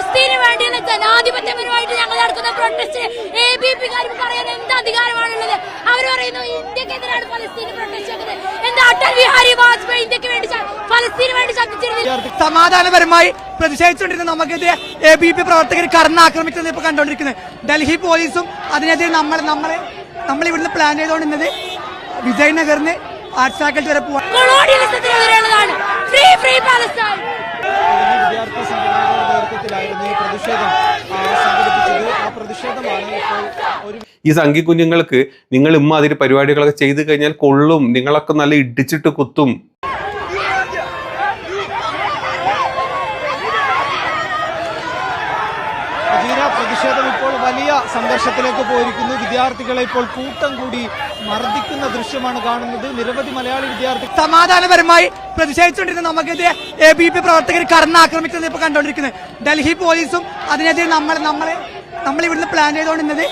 ഫലസ്തീന് വേണ്ടിയുള്ള ജനാധിപത്യപരമായിട്ട് ഞങ്ങൾ നടക്കുന്ന പ്രൊട്ടസ്റ്റ് എ ബി പിക്കാർക്ക് പറയാൻ എന്ത് അധികാരമാണുള്ളത്? അവർ പറയുന്നു ഇന്ത്യക്കെതിരാണ് ഫലസ്തീന് പ്രൊട്ടസ്റ്റ് എന്താ അടൽ ബിഹാരി വാജ്പേയി ഇന്ത്യയ്ക്ക് വേണ്ടി ഫലസ്തീന് വേണ്ടി ശബ്ദിച്ചിരുന്നു സമാധാനപരമായി പ്രതിഷേധിച്ചുകൊണ്ടിരുന്ന നമുക്കെതിരെ എ ബി പി പ്രവർത്തകർ കടന്നാക്രമിച്ചത് ഇപ്പൊ കണ്ടുകൊണ്ടിരിക്കുന്നത് ഡൽഹി പോലീസും അതിനെതിരെ നമ്മൾ നമ്മളെ നമ്മൾ ഇവിടുന്ന് പ്ലാൻ ചെയ്തുകൊണ്ടിരുന്നത് വിജയനഗറിന് ആർട്സ് ഫാക്കൽറ്റി വരെ പോവാൻ ഫ്രീ ഫ്രീ പാലസ്തീൻ ഈ പ്രതിഷേധം. ഈ സംഘി കുഞ്ഞുങ്ങൾക്ക് നിങ്ങൾ ഇമ്മാതിരി പരിപാടികളൊക്കെ ചെയ്തു കഴിഞ്ഞാൽ കൊള്ളും. നിങ്ങളൊക്കെ നല്ല ഇടിച്ചിട്ട് കുത്തും. പ്രതിഷേധം ഇപ്പോൾ വലിയ സംഘർഷത്തിലേക്ക് പോയിരിക്കുന്നു. വിദ്യാർത്ഥികളെ ഇപ്പോൾ കൂട്ടം കൂടി മർദ്ദിക്കുന്ന ദൃശ്യമാണ് കാണുന്നത്. നിരവധി മലയാളി വിദ്യാർത്ഥി സമാധാനപരമായി പ്രതിഷേധിച്ചുകൊണ്ടിരുന്ന നമുക്കെതിരെ എ ബി പി പ്രവർത്തകർ കടന്നാക്രമിച്ചത് ഇപ്പൊ കണ്ടുകൊണ്ടിരിക്കുന്നത് ഡൽഹി പോലീസും അതിനെതിരെ നമ്മൾ നമ്മളെ നമ്മൾ ഇവിടുന്ന് പ്ലാൻ ചെയ്തുകൊണ്ടിരുന്നത്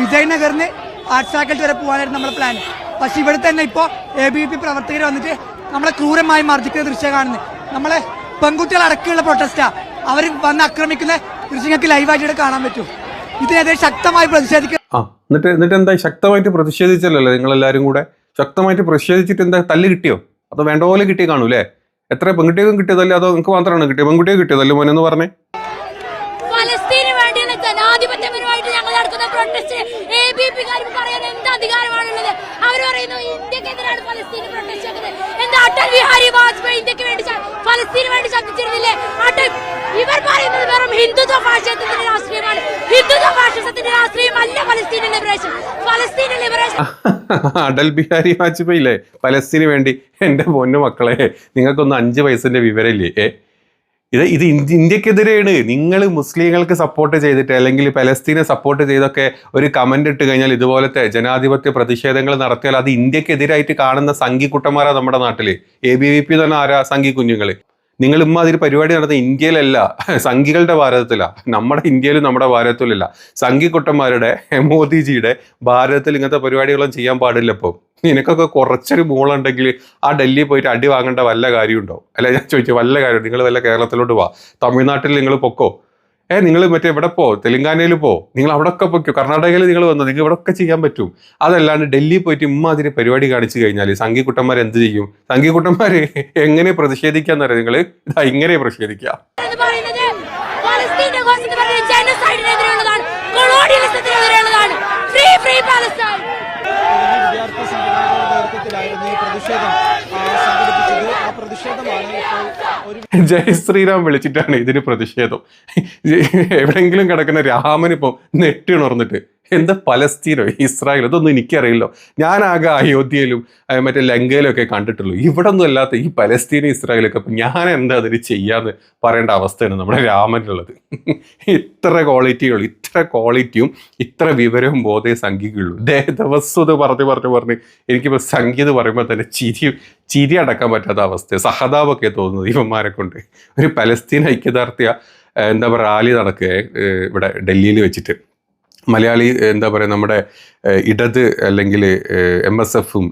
വിജയനഗറിന് ആർട്സ് ഫാക്കൽറ്റി വരെ പോകാനായിരുന്നു നമ്മുടെ പ്ലാൻ പക്ഷെ ഇവിടെ തന്നെ ഇപ്പോ എ ബി പി പ്രവർത്തകർ വന്നിട്ട് നമ്മളെ ക്രൂരമായി മർദ്ദിക്കുന്ന ദൃശ്യം കാണുന്നത്. നമ്മളെ പെൺകുട്ടികൾ അടക്കമുള്ള പ്രൊട്ടസ്റ്റാ അവർ വന്ന് ആക്രമിക്കുന്ന ദൃശ്യങ്ങൾക്ക് ലൈവായിട്ട് കാണാൻ പറ്റും. ഇതിനെതിരെ ശക്തമായി പ്രതിഷേധിക്കുക ആ എന്നിട്ട് എന്നിട്ട് എന്താ ശക്തമായിട്ട് പ്രതിഷേധിച്ചല്ലോ നിങ്ങൾ എല്ലാവരും കൂടെ? ശക്തമായിട്ട് പ്രതിഷേധിച്ചിട്ട് എന്താ തല്ല് കിട്ടിയോ? അതോ വേണ്ട പോലെ കിട്ടിയ കാണൂലേ എത്ര പെൺകുട്ടികൾക്കും കിട്ടിയതല്ലേ? അതോ നിങ്ങൾക്ക് മാത്രമാണ് കിട്ടിയത്? പെൺകുട്ടിയെ കിട്ടിയതല്ലേ മോനെന്ന് പറഞ്ഞേ. ഫലസ്തീന് ജനാധിപത്യപരമായിട്ട് ഞങ്ങൾ നടക്കുന്ന പ്രൊട്ടസ്റ്റ് എ ബി പിക്കാർക്ക് പറയാൻ എന്ത് അധികാരമാണുള്ളത്? അവർ പറയുന്നു ഇന്ത്യക്കെതിരാണ് ഫലസ്തീന് പ്രൊട്ടസ്റ്റ് വെക്കുന്നത് എന്താ അടൽ ബിഹാരി വാജ്പേയി ഇന്ത്യയ്ക്ക് വേണ്ടി ശ- ഫലസ്തീന് വേണ്ടി ശബ്ദിച്ചിരുന്നില്ലേ അടൽ ഇവർ പറയുന്നത് വെറും ഹിന്ദുത്വ ഫാഷിസത്തിന്റെ രാഷ്ട്രീയമാണ് ഹിന്ദുത്വ ഫാഷിസത്തിന്റെ രാഷ്ട്രീയമല്ല ഫലസ്തീൻ ലിബറേഷൻ ഫലസ്തീൻ ലിബറേഷൻ അടൽ ബിഹാരി വാജ്പേയി ഇല്ലേ പലസ്തീന് വേണ്ടി എന്റെ പൊന്നു മക്കളെ നിങ്ങൾക്കൊന്ന് അഞ്ച് വയസ്സിന്റെ വിവരമില്ലേ? ഏ ഇത് ഇത് ഇന്ത്യ- ഇന്ത്യക്കെതിരെയാണ്. നിങ്ങൾ മുസ്ലിങ്ങൾക്ക് സപ്പോർട്ട് ചെയ്തിട്ട് അല്ലെങ്കിൽ പലസ്തീനെ സപ്പോർട്ട് ചെയ്തൊക്കെ ഒരു കമന്റ് ഇട്ട് കഴിഞ്ഞാൽ ഇതുപോലത്തെ ജനാധിപത്യ പ്രതിഷേധങ്ങൾ നടത്തിയാൽ അത് ഇന്ത്യക്കെതിരായിട്ട് കാണുന്ന സംഘിക്കുട്ടന്മാരാ നമ്മുടെ നാട്ടിൽ. എ ബി വി പി തന്നെ ആരാ? സംഘി കുഞ്ഞുങ്ങൾ. നിങ്ങൾ ഇമ്മാതിരി പരിപാടി നടത്തുന്ന ഇന്ത്യയിലല്ല സംഘികളുടെ ഭാരതത്തിലാണ് നമ്മുടെ ഇന്ത്യയിലും നമ്മുടെ ഭാരതത്തിലല്ല സംഘിക്കുട്ടന്മാരുടെ മോദിജിയുടെ ഭാരതത്തിൽ ഇങ്ങനത്തെ പരിപാടികളൊന്നും ചെയ്യാൻ പാടില്ല ഇപ്പോൾ നിനക്കൊക്കെ കുറച്ചൊരു മൂളുണ്ടെങ്കിൽ ആ ഡൽഹി പോയിട്ട് അടി വാങ്ങേണ്ട വല്ല കാര്യമുണ്ടോ? അല്ല ഞാൻ ചോദിച്ചു വല്ല കാര്യം നിങ്ങൾ വല്ല കേരളത്തിലോട്ട് വാ. തമിഴ്നാട്ടിൽ നിങ്ങൾ പൊക്കോ? ഏ നിങ്ങൾ മറ്റേ ഇവിടെ പോ? തെലങ്കാനയിൽ പോ. നിങ്ങൾ അവിടെയൊക്കെ പൊയ്ക്കോ. കർണാടകയിൽ നിങ്ങൾ വന്നു? നിങ്ങൾ ഇവിടെ ഇവിടെയൊക്കെ ചെയ്യാൻ പറ്റും. അതല്ലാണ്ട് ഡൽഹി പോയിട്ട് ഇമ്മാതിരി പരിപാടി കാണിച്ചു കഴിഞ്ഞാൽ സംഘിക്കുട്ടന്മാർ എന്ത് ചെയ്യും? സംഘിക്കുട്ടന്മാർ എങ്ങനെ പ്രതിഷേധിക്കാന്നറിയാം നിങ്ങൾ ഇതാ ഇങ്ങനെ കൊളോണിയലിസത്തിനെതിരെയുള്ളതാണ്. ഫ്രീ ഫ്രീ പാലസ്തീൻ വിദ്യാർത്ഥി സംഘടനകളുടെ നേതൃത്വത്തിലായിരുന്നു ഈ പ്രതിഷേധം ആ, സംഘടിപ്പിച്ചത് ആ പ്രതിഷേധമാണ് ജയ് ശ്രീരാം വിളിച്ചിട്ടാണ് ഇതിന് പ്രതിഷേധം. എവിടെയെങ്കിലും കിടക്കുന്ന രാമനിപ്പം നെട്ടിണർന്നിട്ട് എന്താ പലസ്തീനോ? ഇസ്രായേലോ ഇതൊന്നും എനിക്കറിയില്ലോ. ഞാനാകെ അയോധ്യയിലും മറ്റേ ലങ്കയിലും ഒക്കെ കണ്ടിട്ടുള്ളൂ. ഇവിടെ ഒന്നും അല്ലാത്ത ഈ പലസ്തീനും ഇസ്രായേലൊക്കെ ഒക്കെ ഞാൻ എന്താ അതിന് ചെയ്യാന്ന് പറയേണ്ട അവസ്ഥയാണ് നമ്മുടെ രാമനുള്ളത് ഇത്ര ക്വാളിറ്റിയുള്ളൂ ഇത്ര ക്വാളിറ്റിയും ഇത്ര വിവരവും ബോധയും സംഖ്യയുള്ളൂ ദേ ദിവസം പറഞ്ഞ് പറഞ്ഞ് പറഞ്ഞ് എനിക്കിപ്പോൾ സംഖ്യത് പറയുമ്പോൾ തന്നെ ചിരി ചിരി അടക്കാൻ പറ്റാത്ത അവസ്ഥ സഹതാപൊക്കെ തോന്നുന്നത് ഇവന്മാരെ കൊണ്ട്. ഒരു പലസ്തീൻ ഐക്യദാർഢ്യ എന്താ പറയുക റാലി നടക്കുക ഇവിടെ ഡൽഹിയിൽ വെച്ചിട്ട്. മലയാളി എന്താ പറയുക നമ്മുടെ ഇടത് അല്ലെങ്കിൽ എം എസ് എഫും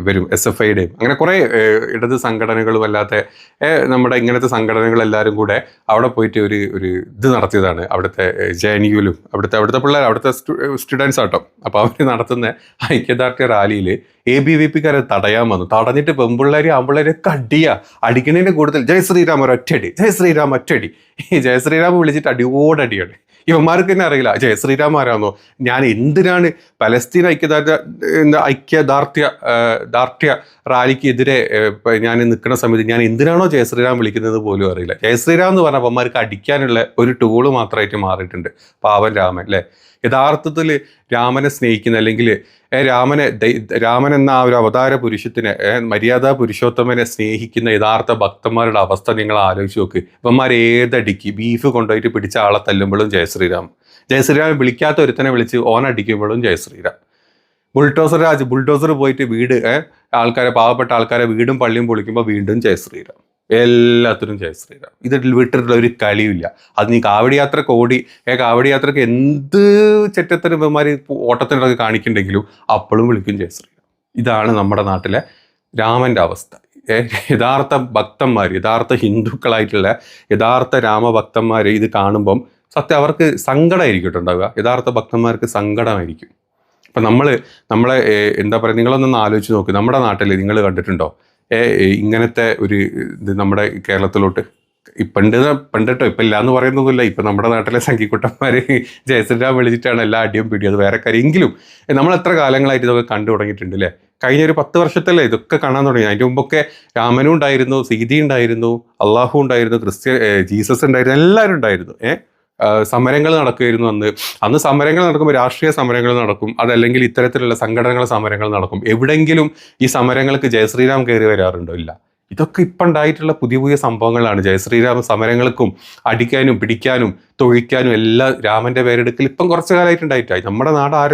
ഇവരും എസ് എഫ് ഐയുടെയും അങ്ങനെ കുറേ ഇടത് സംഘടനകളും അല്ലാത്ത നമ്മുടെ ഇങ്ങനത്തെ സംഘടനകൾ എല്ലാവരും കൂടെ അവിടെ പോയിട്ട് ഒരു ഒരു ഇത് നടത്തിയതാണ്. അവിടുത്തെ ജെ എൻ യുവിലും അവിടുത്തെ അവിടുത്തെ പിള്ളേർ അവിടുത്തെ സ്റ്റുഡൻസ് ആട്ടോ. അപ്പോൾ അവർ നടത്തുന്ന ഐക്യദാർഢ്യ റാലിയിൽ എ ബി വി പിക്കാരെ തടയാൻ വന്നു. തടഞ്ഞിട്ട് പെമ്പിള്ളേരെ ആമ്പിള്ളേരെ കടിയ അടിക്കുന്നതിന്റെ കൂടുതൽ ജയ ശ്രീരാം ഒരു ഒറ്റടി ജയ ശ്രീരാം ഒറ്റടി ഈ ജയ ശ്രീരാം വിളിച്ചിട്ട് അടിയോടടിയാണ്. ഇവന്മാർക്ക് തന്നെ അറിയില്ല. ജയ ശ്രീരാം ഞാൻ എന്തിനാണ് പലസ്തീൻ ഐക്യദാർഢ്യ ഐക്യദാർഢ്യ ദാർഢ്യ റാലിക്കെതിരെ എതിരെ ഞാൻ നിൽക്കുന്ന സമയത്ത് ഞാൻ എന്തിനാണോ ജയ ശ്രീരാം വിളിക്കുന്നത് പോലും അറിയില്ല. ജയ ശ്രീരാം എന്ന് പറഞ്ഞ അവന്മാർക്ക് അടിക്കാനുള്ള ഒരു ടൂൾ മാത്രമായിട്ട് മാറിയിട്ടുണ്ട്. പാവൻ രാമൻ അല്ലേ? യഥാർത്ഥത്തിൽ രാമനെ സ്നേഹിക്കുന്ന അല്ലെങ്കിൽ രാമനെ രാമൻ എന്ന ആ ഒരു അവതാര പുരുഷത്തിനെ മര്യാദ പുരുഷോത്തമനെ സ്നേഹിക്കുന്ന യഥാർത്ഥ ഭക്തന്മാരുടെ അവസ്ഥ നിങ്ങൾ ആലോചിച്ച് നോക്ക്. ഇവന്മാർ ഏതടിക്ക് ബീഫ് കൊണ്ടുപോയിട്ട് പിടിച്ച ആളെ തല്ലുമ്പോഴും ജയശ്രീരാം ജയശ്രീരാം വിളിക്കാത്ത ഒരുത്തനെ വിളിച്ച് ഓനടിക്കുമ്പോഴും ജയശ്രീരാം ബുൾഡോസർ രാജ് ബുൾഡോസർ പോയിട്ട് വീട് ആൾക്കാരെ പാവപ്പെട്ട ആൾക്കാരെ വീടും പള്ളിയും പൊളിക്കുമ്പോൾ വീണ്ടും ജയശ്രീരാം എല്ലാത്തിനും ജയ ശ്രീരാം ഇതിൽ വിട്ടിട്ടുള്ള ഒരു കളിയില്ല അത് നീ കാവടി യാത്രയ്ക്ക് ഓടി ഏ കാവടി യാത്രയ്ക്ക് എന്ത് ചെറ്റത്തരം ഇവന്മാർ ഓട്ടത്തിനൊക്കെ കാണിക്കുന്നുണ്ടെങ്കിലും അപ്പോഴും വിളിക്കും ജയ ശ്രീരാം ഇതാണ് നമ്മുടെ നാട്ടിലെ രാമന്റെ അവസ്ഥ. യഥാർത്ഥ ഭക്തന്മാർ യഥാർത്ഥ ഹിന്ദുക്കളായിട്ടുള്ള യഥാർത്ഥ രാമഭക്തന്മാർ ഇത് കാണുമ്പം സത്യം അവർക്ക് സങ്കടമായിരിക്കും ഉണ്ടാവുക യഥാർത്ഥ ഭക്തന്മാർക്ക് സങ്കടമായിരിക്കും. അപ്പം നമ്മൾ നമ്മളെ എന്താ പറയുക നിങ്ങളൊന്നൊന്ന് ആലോചിച്ച് നോക്ക്. നമ്മുടെ നാട്ടിൽ നിങ്ങൾ കണ്ടിട്ടുണ്ടോ? ഇങ്ങനത്തെ ഒരു ഇത് നമ്മുടെ കേരളത്തിലോട്ട്. പണ്ട് പണ്ടട്ടോ ഇപ്പം ഇല്ല എന്ന് പറയുന്നതൊന്നുമില്ല ഇപ്പം നമ്മുടെ നാട്ടിലെ സംഘിക്കുട്ടന്മാർ ജയശ്രീരാം വിളിച്ചിട്ടാണ് എല്ലാ അടിയും പിടിയത് വേറെ കാര്യമെങ്കിലും നമ്മൾ എത്ര കാലങ്ങളായിട്ട് ഇതൊക്കെ കണ്ടു തുടങ്ങിയിട്ടുണ്ട് അല്ലേ കഴിഞ്ഞ ഒരു പത്ത് വർഷത്തല്ലേ ഇതൊക്കെ കാണാൻ തുടങ്ങി അതിന്റെ മുമ്പൊക്കെ രാമനും ഉണ്ടായിരുന്നു സീതി ഉണ്ടായിരുന്നു അള്ളാഹു ഉണ്ടായിരുന്നു ക്രിസ്ത്യൻ ജീസസ് ഉണ്ടായിരുന്നു എല്ലാവരും ഉണ്ടായിരുന്നു ഏഹ് സമരങ്ങൾ നടക്കുമായിരുന്നു അന്ന്. അന്ന് സമരങ്ങൾ നടക്കുമ്പോൾ രാഷ്ട്രീയ സമരങ്ങൾ നടക്കും. അതല്ലെങ്കിൽ ഇത്തരത്തിലുള്ള സംഘടനകൾ സമരങ്ങൾ നടക്കും. എവിടെങ്കിലും ഈ സമരങ്ങൾക്ക് ജയശ്രീരാം കയറി വരാറുണ്ടോ? ഇല്ല. ഇതൊക്കെ ഇപ്പം ഉണ്ടായിട്ടുള്ള പുതിയ പുതിയ സംഭവങ്ങളാണ്. ജയശ്രീരാം സമരങ്ങൾക്കും അടിക്കാനും പിടിക്കാനും തൊഴിക്കാനും എല്ലാം രാമന്റെ പേരെടുക്കൽ ഇപ്പം കുറച്ചു കാലമായിട്ടുണ്ടായിട്ടായി നമ്മുടെ നാട് ആ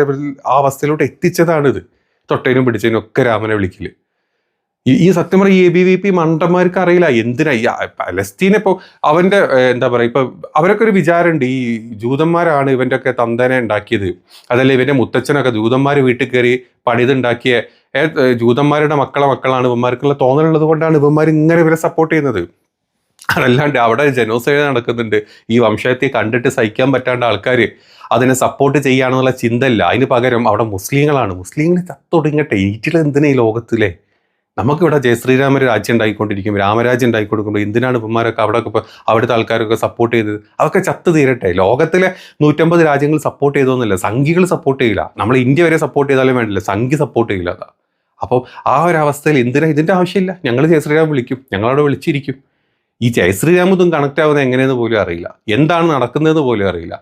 ആ അവസ്ഥയിലോട്ട് എത്തിച്ചതാണിത്. തൊട്ടേനും പിടിച്ചതിനും ഒക്കെ രാമനെ വിളിക്കൽ. ഈ സത്യം പറഞ്ഞ എ ബി വി പി മണ്ടന്മാർക്ക് അറിയില്ല. എന്തിനാ ഈ പലസ്തീൻ ഇപ്പോൾ അവന്റെ എന്താ പറയുക ഇപ്പൊ അവരൊക്കെ ഒരു വിചാരമുണ്ട് ഈ ജൂതന്മാരാണ് ഇവന്റെ ഒക്കെ തന്തനെ ഉണ്ടാക്കിയത്. അതല്ല ഇവന്റെ മുത്തച്ഛനൊക്കെ ജൂതന്മാർ വീട്ടിൽ കയറി പണിതുണ്ടാക്കിയ ജൂതന്മാരുടെ മക്കളെ മക്കളാണ് ഇവന്മാർക്കുള്ള തോന്നലുള്ളത് കൊണ്ടാണ് ഇവന്മാർ ഇങ്ങനെ ഇവരെ സപ്പോർട്ട് ചെയ്യുന്നത്. അതല്ലാണ്ട് അവിടെ ജനോസൈഡ് നടക്കുന്നുണ്ട്. ഈ വംശത്തെ കണ്ടിട്ട് സഹിക്കാൻ പറ്റാണ്ട് ആൾക്കാർ അതിനെ സപ്പോർട്ട് ചെയ്യുകയാണെന്നുള്ള ചിന്തയില്ല. അതിന് പകരം അവിടെ മുസ്ലിങ്ങളാണ്. മുസ്ലിങ്ങൾ ചത്തൊടുങ്ങട്ടെ. ഈറ്റിൽ എന്തിനാ ഈ ലോകത്തിലെ? നമുക്കിവിടെ ജയശ്രീരാമ രാജ്യം ഉണ്ടായിക്കൊണ്ടിരിക്കും രാമരാജ്യം ഉണ്ടായിക്കൊടുക്കുമ്പോൾ എന്തിനാണ് ഇവന്മാരൊക്കെ അവിടെ അവിടുത്തെ ആൾക്കാരൊക്കെ സപ്പോർട്ട് ചെയ്തത്? അതൊക്കെ ചത്ത് തീരട്ടെ. ലോകത്തിലെ നൂറ്റമ്പത് രാജ്യങ്ങൾ സപ്പോർട്ട് ചെയ്തോന്നില്ല സംഘികൾ സപ്പോർട്ട് ചെയ്യില്ല. നമ്മൾ ഇന്ത്യ വരെ സപ്പോർട്ട് ചെയ്താലും വേണ്ടില്ല സംഘി സപ്പോർട്ട് ചെയ്യില്ല അതാ. അപ്പോൾ ആ ഒരു അവസ്ഥയിൽ എന്തിനാ ഇതിന്റെ ആവശ്യമില്ല? ഞങ്ങൾ ജയശ്രീരാം വിളിക്കും ഞങ്ങളവിടെ വിളിച്ചിരിക്കും. ഈ ജയശ്രീരാമതും കണക്ട് ആവുന്നത് എങ്ങനെയെന്ന് പോലും അറിയില്ല. എന്താണ് നടക്കുന്നതെന്ന് പോലും അറിയില്ല.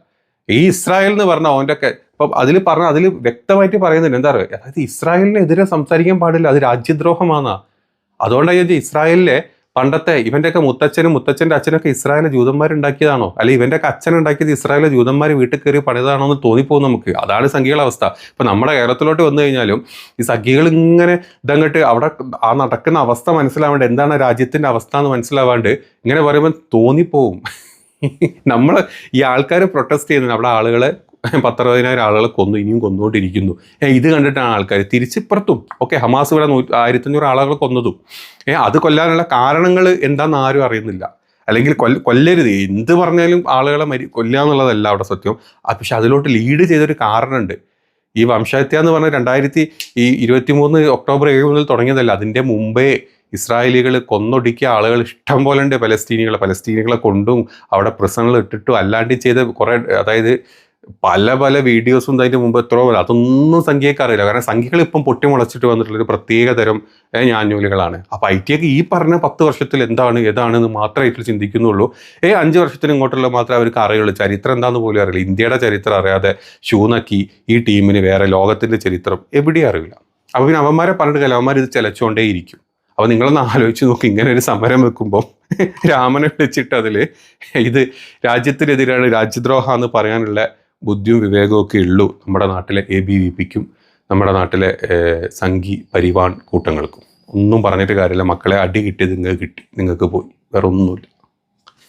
ഈ ഇസ്രായേൽ എന്ന് പറഞ്ഞ ഓന്റെയൊക്കെ ഇപ്പം അതിൽ പറഞ്ഞ അതിൽ വ്യക്തമായിട്ട് പറയുന്നുണ്ട്. എന്താ പറയുക? അതായത് ഇസ്രായേലിനെതിരെ സംസാരിക്കാൻ പാടില്ല. അത് രാജ്യദ്രോഹമാണ് അതുകൊണ്ടാണ് ഞാൻ ഇസ്രായേലിലെ പണ്ടത്തെ ഇവന്റെയൊക്കെ മുത്തച്ഛനും മുത്തച്ഛന്റെ അച്ഛനൊക്കെ ഇസ്രായേലിലെ ജൂതന്മാരുണ്ടാക്കിയതാണോ അല്ലെങ്കിൽ ഇവന്റെ ഒക്കെ അച്ഛൻ ഉണ്ടാക്കിയത് ഇസ്രായേലിലെ ജൂതന്മാർ വീട്ടിൽ കയറി പണിതാണോ എന്ന് തോന്നിപ്പോകും നമുക്ക്. അതാണ് സംഘികളുടെ അവസ്ഥ. ഇപ്പൊ നമ്മുടെ കേരളത്തിലോട്ട് വന്നു കഴിഞ്ഞാലും ഈ സഖികൾ ഇങ്ങനെ ഇതങ്ങോട്ട് അവിടെ ആ നടക്കുന്ന അവസ്ഥ മനസ്സിലാവാണ്ട് എന്താണ് രാജ്യത്തിന്റെ അവസ്ഥ എന്ന് മനസ്സിലാവാണ്ട് ഇങ്ങനെ പറയുമ്പോൾ തോന്നിപ്പോവും. നമ്മൾ ഈ ആൾക്കാർ പ്രൊട്ടസ്റ്റ് ചെയ്യുന്നത് അവിടെ ആളുകളെ പത്തറുപതിനായിരം ആളുകളെ കൊന്നു ഇനിയും കൊന്നുകൊണ്ടിരിക്കുന്നു. ഇത് കണ്ടിട്ടാണ് ആൾക്കാർ തിരിച്ചിപ്പുറത്തും. ഓക്കെ ഹമാസ് ഇവിടെ നൂ ആയിരത്തഞ്ഞൂറ് ആളുകൾ കൊന്നതും. ഏ അത് കൊല്ലാനുള്ള കാരണങ്ങൾ എന്താണെന്ന് ആരും അറിയുന്നില്ല. അല്ലെങ്കിൽ കൊല്ല കൊല്ലരുത്. എന്ത് പറഞ്ഞാലും ആളുകളെ മരി കൊല്ലുക എന്നുള്ളതല്ല അവിടെ സത്യം. പക്ഷെ അതിലോട്ട് ലീഡ് ചെയ്തൊരു കാരണമുണ്ട്. ഈ വംശഹത്യ എന്ന് പറഞ്ഞാൽ രണ്ടായിരത്തി ഈ ഇരുപത്തി മൂന്ന് ഒക്ടോബർ ഏഴ് മുതൽ തുടങ്ങിയതല്ല. അതിന്റെ മുമ്പേ ഇസ്രായേലികൾ കൊന്നൊടുക്കിയ ആളുകൾ ഇഷ്ടം പോലെ ഉണ്ട് പലസ്തീനികളെ. പലസ്തീനികളെ കൊണ്ടും അവിടെ പ്രസംഗങ്ങൾ ഇട്ടിട്ടും അല്ലാണ്ട് ചെയ്ത കുറേ അതായത് പല പല വീഡിയോസും അതിന്റെ മുമ്പ് എത്രയോ പോലെ അതൊന്നും സംഖ്യയ്ക്ക് അറിയില്ല. കാരണം സംഖ്യകൾ ഇപ്പം പൊട്ടിമുളച്ചിട്ട് വന്നിട്ടുള്ളൊരു പ്രത്യേക തരം ഞാഞ്ഞൂലുകളാണ്. അപ്പം ഐ ടി ഒക്കെ ഈ പറഞ്ഞ പത്ത് വർഷത്തിൽ എന്താണ് ഏതാണെന്ന് മാത്രമായിട്ട് ചിന്തിക്കുന്നുള്ളൂ. ഏ അഞ്ച് വർഷത്തിന് ഇങ്ങോട്ടുള്ള മാത്രമേ അവർക്ക് അറിയുള്ളൂ. ചരിത്രം എന്താണെന്ന് പോലും അറിയില്ല. ഇന്ത്യയുടെ ചരിത്രം അറിയാതെ ഷൂനക്കി ഈ ടീമിന് വേറെ ലോകത്തിന്റെ ചരിത്രം എവിടെയും അറിയില്ല. അപ്പോൾ പിന്നെ അവന്മാരെ പറഞ്ഞിട്ട് കാര്യം അവന്മാർ ഇത് ചിലച്ചുകൊണ്ടേയിരിക്കും. അപ്പോൾ നിങ്ങളൊന്ന് ആലോചിച്ച് നോക്കി ഇങ്ങനെ ഒരു സമരം വെക്കുമ്പോൾ രാമനെ വിളിച്ചിട്ട് അതിൽ ഇത് രാജ്യത്തിനെതിരാണ് രാജ്യദ്രോഹം എന്ന് പറയാനുള്ള ബുദ്ധിയും വിവേകവും ഒക്കെ ഉള്ളൂ നമ്മുടെ നാട്ടിലെ എ ബി വി പിക്കും നമ്മുടെ നാട്ടിലെ സംഘി പരിവാൺ കൂട്ടങ്ങൾക്കും. ഒന്നും പറഞ്ഞിട്ട് കാര്യമില്ല. മക്കളെ അടി കിട്ടി നിങ്ങൾക്ക് കിട്ടി നിങ്ങൾക്ക് പോയി. വേറെ ഒന്നുമില്ല